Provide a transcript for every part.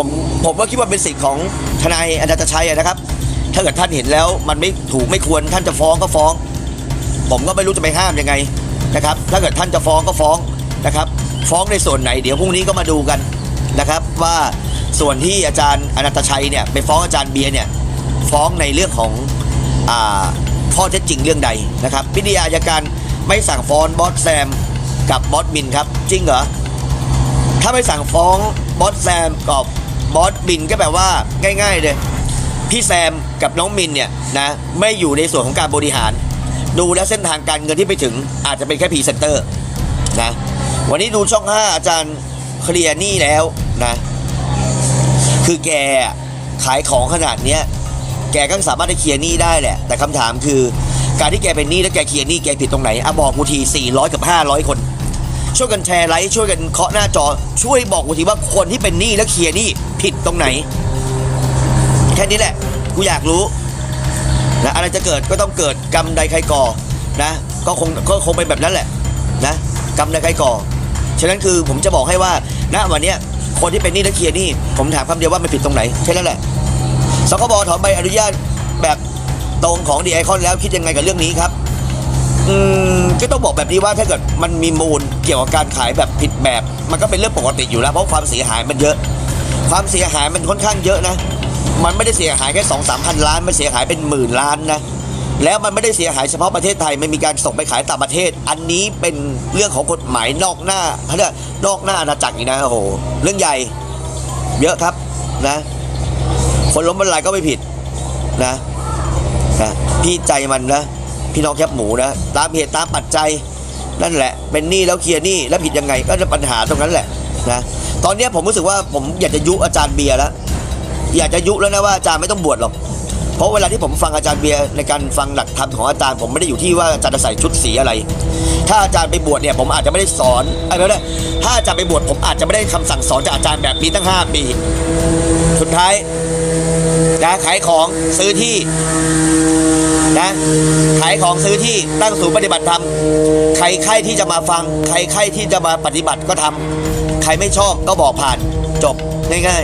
ผมผมว่าคิดว่าเป็นสิทธิ์ของทนายอนันตชัยนะครับ ถ้าเกิดท่านเห็นแล้วมันไม่ถูกไม่ควรท่านจะฟ้องก็ฟ้อง ผมก็ไม่รู้จะไปห้ามยังไงนะครับ ถ้าเกิดท่านจะฟ้องก็ฟ้องนะครับ ฟ้องในส่วนไหนเดี๋ยวพรุ่งนี้ก็มาดูกันนะครับว่าส่วนที่อาจารย์อนันตชัยเนี่ยไปฟ้องอาจารย์เบียร์เนี่ยฟ้องในเรื่องของอ่าข้อเท็จจริงเรื่องใดนะครับพิธีอายการไม่สั่งฟ้องบอสแซมกับบอสมินครับ จริงเหรอถ้าไม่สั่งฟ้องบอสแซมกับ บอสบินก็แปลว่าง่าย ๆ เลย พี่แซมกับน้องมินเนี่ยนะไม่อยู่ในส่วนของการบริหาร ดูแล้วเส้นทางการเงินที่ไปถึงอาจจะเป็นแค่พรีเซนเตอร์นะวันนี้ดูช่อง 5 อาจารย์เคลียร์หนี้แล้วนะคือแกขายของขนาดเนี้ยแกก็สามารถได้เคลียร์หนี้ได้แหละ แต่คำถามคือ การที่แกเป็นหนี้แล้วแกเคลียร์หนี้แกผิดตรงไหนอะบอกกูที400กับ500 คน ช่วยกันแชร์ไลค์ช่วยกันเคาะหน้าจอ ช่วยบอกกูทีว่าคนที่เป็นหนี้แล้วเคลียร์หนี้ผิดตรงไหน แค่นี้แหละ กูอยากรู้นะอะไรจะเกิดก็ต้องเกิดกรรมใดใครก่อนะก็คงก็คงเป็นแบบนั้นแหละนะกรรมใดใครก่อฉะนั้นคือผมจะบอกให้ว่าณวันเนี้ยคนที่เป็นหนี้และเคลียร์หนี้ผมถามคำเดียวว่ามันผิดตรงไหนแค่นั้นแหละสคบถอนใบอนุญาตแบบตรงของดีไอคอนแล้วคิดยังไงกับเรื่องนี้ครับ อืมก็ต้องบอกแบบนี้ว่าถ้าเกิดมันมีมูลเกี่ยวกับการขายแบบผิดแบบ มันก็เป็นเรื่องปกติอยู่แล้วเพราะความเสียหายมันเยอะ ความเสียหายมันค่อนข้างเยอะนะ มันไม่ได้เสียหายแค่สองสามพันล้าน มันเสียหายเป็นหมื่นล้านนะแล้วมันไม่ได้เสียหายเฉพาะประเทศไทยมันมีการส่งไปขายต่างประเทศ อันนี้เป็นเรื่องของกฎหมายนอกหน้าเขาเรียกนอกหน้าอาณาจักรอีกนะโอ้โหเรื่องใหญ่เยอะครับนะ คนล้มบรรลัยก็ไม่ผิดนะนะพี่ใจมันนะ พี่น้องแคบหมูนะตามเหตุตามปัจจัยนั่นแหละ เป็นหนี้แล้วเคลียร์หนี้แล้วผิดยังไงก็จะปัญหาตรงนั้นแหละนะตอนนี้ผมรู้สึกว่าผมอยากจะยุอาจารย์เบียร์แล้วอยากจะยุแล้วนะว่าอาจารย์ไม่ต้องบวชหรอกเพราะเวลาที่ผมฟังอาจารย์เบียร์ในการฟังหลักธรรมของอาจารย์ผมไม่ได้อยู่ที่ว่าอาจารย์จะใส่ชุดสีอะไร ถ้าอาจารย์ไปบวชเนี่ยผมอาจจะไม่ได้สอนอะไรนะถ้าอาจารย์ไปบวชผมอาจจะไม่ได้คำสั่งสอนจากอาจารย์แบบนี้ตั้ง 5 ปี สุดท้ายนะขายของซื้อที่ นะขายของซื้อที่ตั้งศูนย์ปฏิบัติธรรมใครใครที่จะมาฟัง ใครใครที่จะมาปฏิบัติก็ทำใครไม่ชอบก็บอกผ่านจบง่าย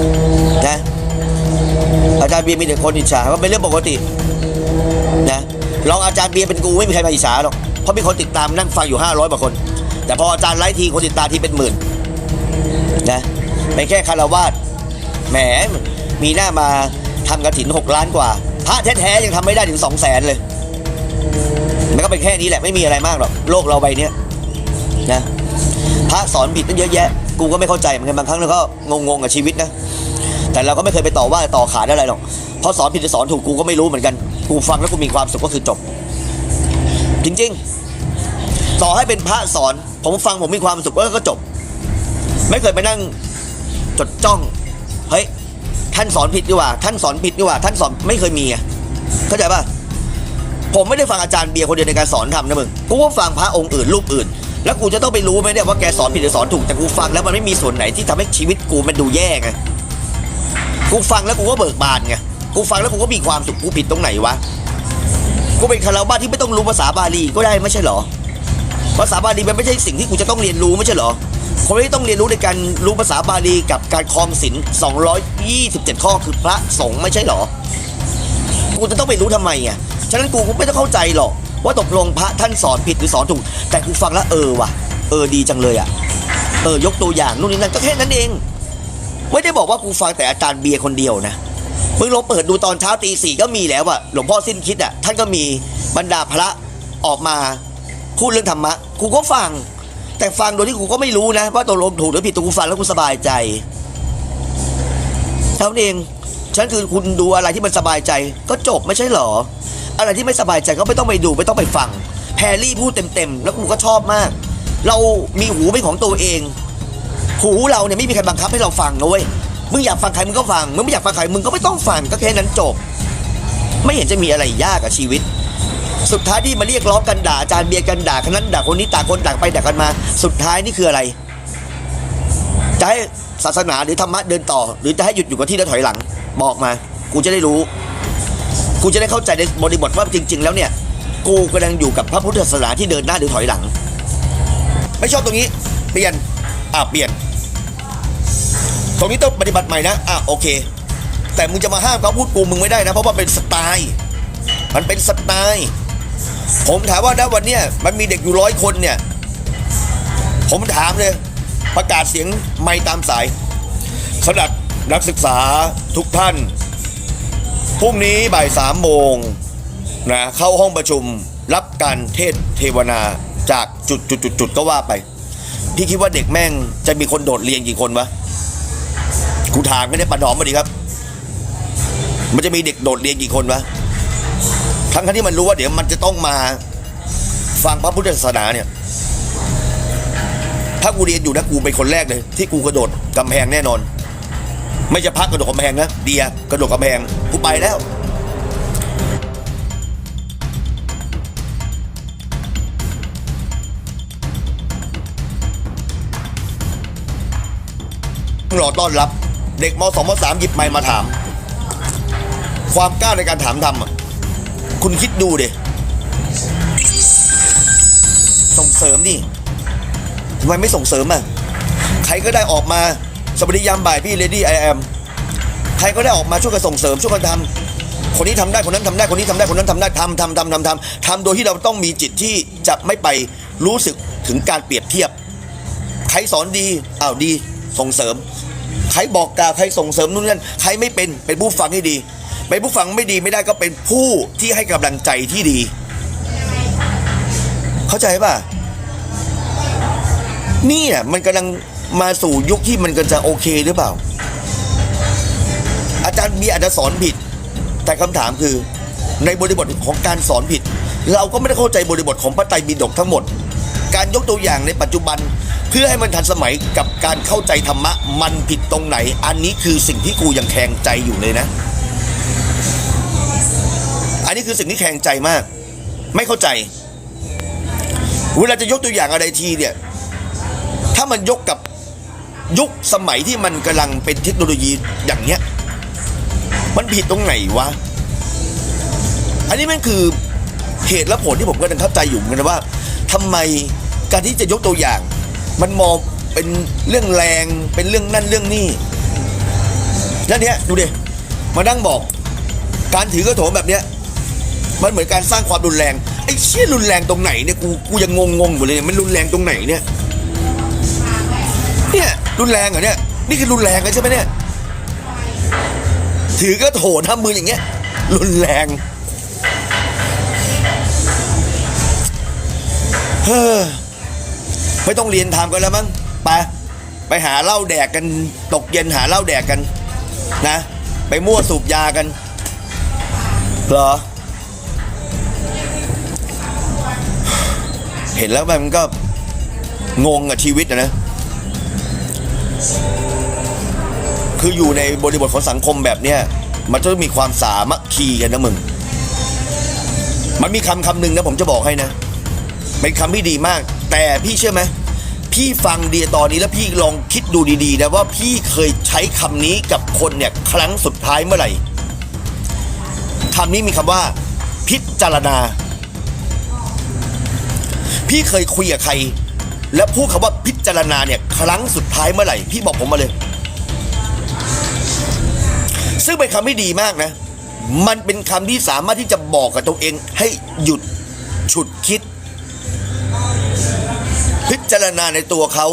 ๆนะอาจารย์เบียร์มีแต่คนอิจฉาว่าเป็นเรื่องปกตินะลองอาจารย์เบียร์เป็นกูไม่มีใครมาอิจฉาหรอกเพราะมีคนติดตามนั่งฟังอยู่ 500กว่าคน แต่พออาจารย์ไลฟ์ทีคนติดตามที่เป็นหมื่นนะเป็นแค่คารวาสแหมมีหน้ามาทำกระถิน 6 ล้านกว่า พระแท้ๆยังทำไม่ได้ถึง2 0 0แสนเลย มันก็เป็นแค่นี้แหละไม่มีอะไรมากหรอกโลกเราใบเนี้ยนะพระสอนผิดตั้งเยอะแยะ กูก็ไม่เข้าใจเหมือนกันบางครั้งเราก็งงๆกับชีวิตนะ แต่เราก็ไม่เคยไปต่อว่าต่อขาดอะไรหรอกเพราะสอนผิดหรือสอนถูกกูก็ไม่รู้เหมือนกันกูฟังแล้วกูมีความสุขก็คือจบ จริงๆ ต่อให้เป็นพระสอนผมฟังผมมีความสุขก็จบ ไม่เคยไปนั่งจดจ้องเฮ้ย ท่านสอนผิดดีกว่า ท่านสอนผิดดีกว่า ท่านสอนไม่เคยมีเข้าใจป่ะผมไม่ได้ฟังอาจารย์เบียร์คนเดียวในการสอนทำนะมึงกูก็ฟังพระองค์อื่นรูปอื่น แล้วกูจะต้องไปรู้ไหมเนี่ยว่าแกสอนผิดหรือสอนถูกแต่กูฟังแล้วมันไม่มีส่วนไหนที่ทำให้ชีวิตกูมันดูแย่ไงกูฟังแล้วกูก็เบิกบานไงกูฟังแล้วกูก็มีความสุขกูผิดตรงไหนวะกูเป็นคารวะที่ไม่ต้องรู้ภาษาบาลีก็ได้ไม่ใช่เหรอภาษาบาลีมันไม่ใช่สิ่งที่กูจะต้องเรียนรู้ไม่ใช่เหรอ คนที่ต้องเรียนรู้ในการรู้ภาษาบาลีกับการคลองศีล227 ข้อคือพระสงฆ์ไม่ใช่หรอ กูจะต้องไปรู้ทำไมอะ ฉะนั้นกูก็ไม่ต้องเข้าใจหรอก ว่าตกลงพระท่านสอนผิดหรือสอนถูก แต่กูฟังแล้วเออว่ะ เออดีจังเลยอะ เออยกตัวอย่างนู่นนี่นั่นก็แค่นั้นเอง ไม่ได้บอกว่ากูฟังแต่อาจารย์เบียร์คนเดียวนะมึงลองเปิดดูตอนเช้าตีสี่ก็มีแล้วอะหลวงพ่อสิ้นคิดอะท่านก็มีบรรดาพระออกมาพูดเรื่องธรรมะกูก็ฟัง แต่ฟังโดยที่กูก็ไม่รู้นะ ว่าตกลงถูกหรือผิดตัวกูฟังแล้วกูสบายใจเท่านั้นเองฉันคือคุณดูอะไรที่มันสบายใจ ก็จบไม่ใช่เหรอ อะไรที่ไม่สบายใจก็ไม่ต้องไปดูไม่ต้องไปฟังแพรรี่พูดเต็มๆแล้วกูก็ชอบมาก เรามีหูเป็นของตัวเอง หูเราเนี่ยไม่มีใครบังคับให้เราฟังนะเว้ยมึงอยากฟังใครมึงก็ฟังมึงไม่อยากฟังใครมึงก็ไม่ต้องฟังก็แค่นั้นจบ ไม่เห็นจะมีอะไรยากกับชีวิต สุดท้ายที่มาเรียกร้องกันด่าอาจารย์เบียร์กันด่าคนนั้นด่าคนนี้ต่างคนต่างไปด่ากันมา สุดท้ายนี่คืออะไร จะให้ศาสนาหรือธรรมะเดินต่อ หรือจะให้หยุดอยู่กับที่แล้วถอยหลัง บอกมา กูจะได้รู้ กูจะได้เข้าใจในบริบทว่าจริง ๆ แล้วเนี่ย กูกำลังอยู่กับพระพุทธศาสนาที่เดินหน้าหรือถอยหลัง ไม่ชอบตรงนี้ เปลี่ยน อ่าเปลี่ยน ตรงนี้ต้องปฏิบัติใหม่นะ อะโอเค แต่มึงจะมาห้ามเขาพูดกูมึงไม่ได้นะ เพราะว่าเป็นสไตล์ มันเป็นสไตล์ ผมถามว่าณวันเนี้ยมันมีเด็กอยู่ร้อยคนเนี่ย ผมถามเลย ประกาศเสียงไม่ตามสายสำหรับนักศึกษาทุกท่านพรุ่งนี้บ่ายสามโมงนะเข้าห้องประชุมรับการเทศเทวนาจากจุดจุดจุดจุดก็ว่าไป พี่คิดว่าเด็กแม่งจะมีคนโดดเรียนกี่คนวะกูถามไม่ได้ปันหอมมาดีครับ มันจะมีเด็กโดดเรียนกี่คนวะ ทั้งที่มันรู้ว่าเดี๋ยวมันจะต้องมาฟังพระพุทธศาสนาเนี่ย ถ้ากูเรียนอยู่นะกูเป็นคนแรกเลย ที่กูกระโดดกำแพงแน่นอน ไม่จะพักกระโดดกำแพงนะเดียกระโดดกำแพงกูไปแล้วรอต้อนรับ เด็กมสองมสามหยิบไมค์มาถาม ความกล้าในการถามทำอะ คุณคิดดูเดส่งเสริมดิทำไมไม่ส่งเสริมอะ ใครก็ได้ออกมาสวัสดียามบ่ายพี่เลดี้ไอแอมใครก็ได้ออกมาช่วยกันส่งเสริมช่วยกันทำคนนี้ทำได้คนนั้นทำได้คนนี้ทำได้คนนั้นทำได้ทำทำทำทำทำทำโดยที่เราต้องมีจิตที่จะไม่ไปรู้สึกถึงการเปรียบเทียบ ใครสอนดีอ้าวดีส่งเสริม ใครบอกกล่าวใครส่งเสริมนู่นนั่นใครไม่เป็นเป็นผู้ฟังให้ดี เป็นผู้ฟังไม่ดีไม่ได้ก็เป็นผู้ที่ให้กำลังใจที่ดี เข้าใจป่ะนี่อะมันกำลังมาสู่ยุคที่มันก็จะโอเคหรือเปล่า อาจารย์บีอาจจะสอนผิด แต่คำถามคือ ในบริบทของการสอนผิด เราก็ไม่ได้เข้าใจบริบทของพระไตรปิฎกทั้งหมด การยกตัวอย่างในปัจจุบันเพื่อให้มันทันสมัยกับการเข้าใจธรรมะ มันผิดตรงไหน อันนี้คือสิ่งที่กูยังแคลงใจอยู่เลยนะ นนี้คือสิ่งที่แคลงใจมาก ไม่เข้าใจ เวลาจะยกตัวอย่างอะไรทีเนี่ย ถ้ามันยกกับยุคสมัยที่มันกำลังเป็นเทคโนโลยีอย่างเนี้ย มันผิดตรงไหนวะ อันนี้มันคือเหตุและผลที่ผมก็ยังเข้าใจอยู่เหมือนกันนะว่าทำไมการที่จะยกตัวอย่าง มันมองเป็นเรื่องแรงเป็นเรื่องนั่นเรื่องนี่แล้วเนี้ยดูดิมานั่งบอก การถือกระโถนแบบเนี้ย มันเหมือนการสร้างความรุนแรงไอ้เชี่ยรุนแรงตรงไหนเนี่ยกูกูยังงงงอยู่เลยเนี่ยมันรุนแรงตรงไหนเนี่ยเนี่ยรุนแรงเหรอเนี่ยนี่คือรุนแรงเลยใช่ไหมเนี่ยถือกระโถนทำมืออย่างเงี้ย รุนแรงเฮ้อไม่ต้องเรียนทำกันแล้วมั้งไปไปหาเหล้าแดกกันตกเย็นหาเหล้าแดกกัน นะ ไปมั่วสูบยากันเหรอ เห็นแล้วมันก็งงกับชีวิตนะ คืออยู่ในบริบทของสังคมแบบเนี้ยมันจะต้องมีความสามัคคีกันนะมึง มันมีคำคำหนึ่งนะผมจะบอกให้นะ เป็นคำที่ดีมาก แต่พี่เชื่อไหมพี่ฟังเดียตอนนี้แล้วพี่ลองคิดดูดีๆนะว่าพี่เคยใช้คำนี้กับคนเนี่ยครั้งสุดท้ายเมื่อไหร่คำนี้มีคำว่า พิจารณา พี่เคยคุยกับใคร แล้วพูดคำว่าพิจารณาเนี่ยครั้งสุดท้ายเมื่อไหร่ พี่บอกผมมาเลย ซึ่งเป็นคำที่ดีมากนะ มันเป็นคำที่สามารถที่จะบอกกับตัวเอง ให้หยุดฉุดคิด พิจารณาในตัวเขา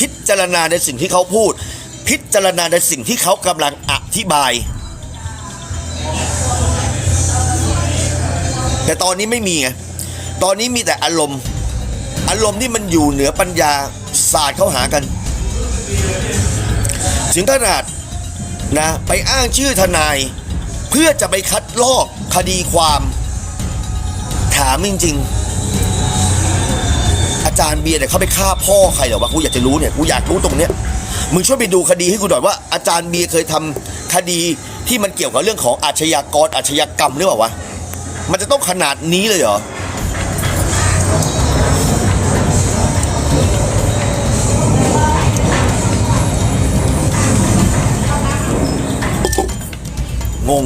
พิจารณาในสิ่งที่เขาพูด พิจารณาในสิ่งที่เขากำลังอธิบาย แต่ตอนนี้ไม่มีไง ตอนนี้มีแต่อารมณ์ อารมณ์ที่มันอยู่เหนือปัญญาศาสตร์เข้าหากัน ถึงขนาดนะไปอ้างชื่อทนาย เพื่อจะไปคัดลอกคดีความ ถามจริงๆ อาจารย์เบียร์เนี่ยเขาไปฆ่าพ่อใครเหรอวะกูอยากจะรู้เนี่ยกูอยากรู้ตรงเนี้ยมึงช่วยไปดูคดีให้กูหน่อยว่าอาจารย์เบียร์เคยทำคดีที่มันเกี่ยวกับเรื่องของอาชญากรอาชญากรรมหรือเปล่าวะมันจะต้องขนาดนี้เลยเหรอ งง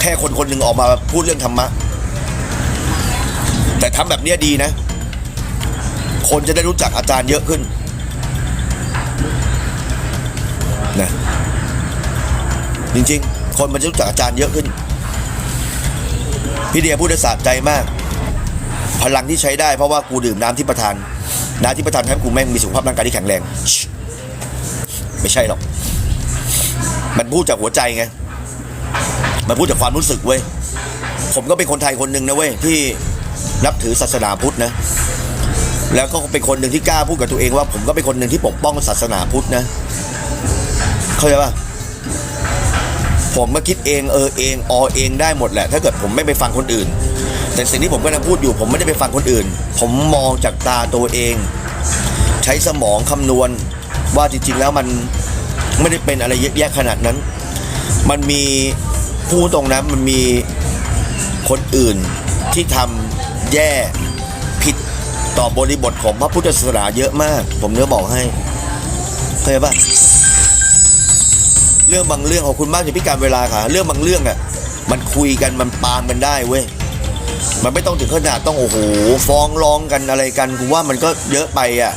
แค่คนคนหนึ่งออกมาพูดเรื่องธรรมะ แต่ทำแบบเนี้ยดีนะ คนจะได้รู้จักอาจารย์เยอะขึ้นนะจริงๆ คนมันจะรู้จักอาจารย์เยอะขึ้น พี่เดียพูดได้สะใจมาก พลังที่ใช้ได้เพราะว่ากูดื่มน้ำที่ประทาน น้ำที่ประทานทำให้กูแม่งมีสุขภาพร่างกายที่แข็งแรง ไม่ใช่หรอก มันพูดจากหัวใจไง มันพูดจากความรู้สึกเว้ย ผมก็เป็นคนไทยคนหนึ่งนะเว้ยที่นับถือศาสนาพุทธนะ แล้วก็เป็นคนหนึ่งที่กล้าพูดกับตัวเองว่า ผมก็เป็นคนหนึ่งที่ปกป้องศาสนาพุทธนะ เข้าใจป่ะผมก็คิดเองเออเองออเองได้หมดแหละ ถ้าเกิดผมไม่ไปฟังคนอื่น แต่สิ่งที่ผมกำลังพูดอยู่ ผมไม่ได้ไปฟังคนอื่น ผมมองจากตาตัวเอง ใช้สมองคำนวณว่าจริงๆแล้วมัน ไม่ได้เป็นอะไรเยอะแยะขนาดนั้น มันมีพูดตรงนั้นมันมีคนอื่นที่ทำแย่ผิดต่อบริบทของพระพุทธศาสนาเยอะมาก ผมเนื้อบอกให้เข้าใจปะเรื่องบางเรื่องของคุณมากจะพิการเวลาค่ะ เรื่องบางเรื่องอะมันคุยกันมันปามกันได้เว้ยมันไม่ต้องถึงขนาดต้องโอ้โหฟ้องร้องกันอะไรกันกูว่ามันก็เยอะไปอะ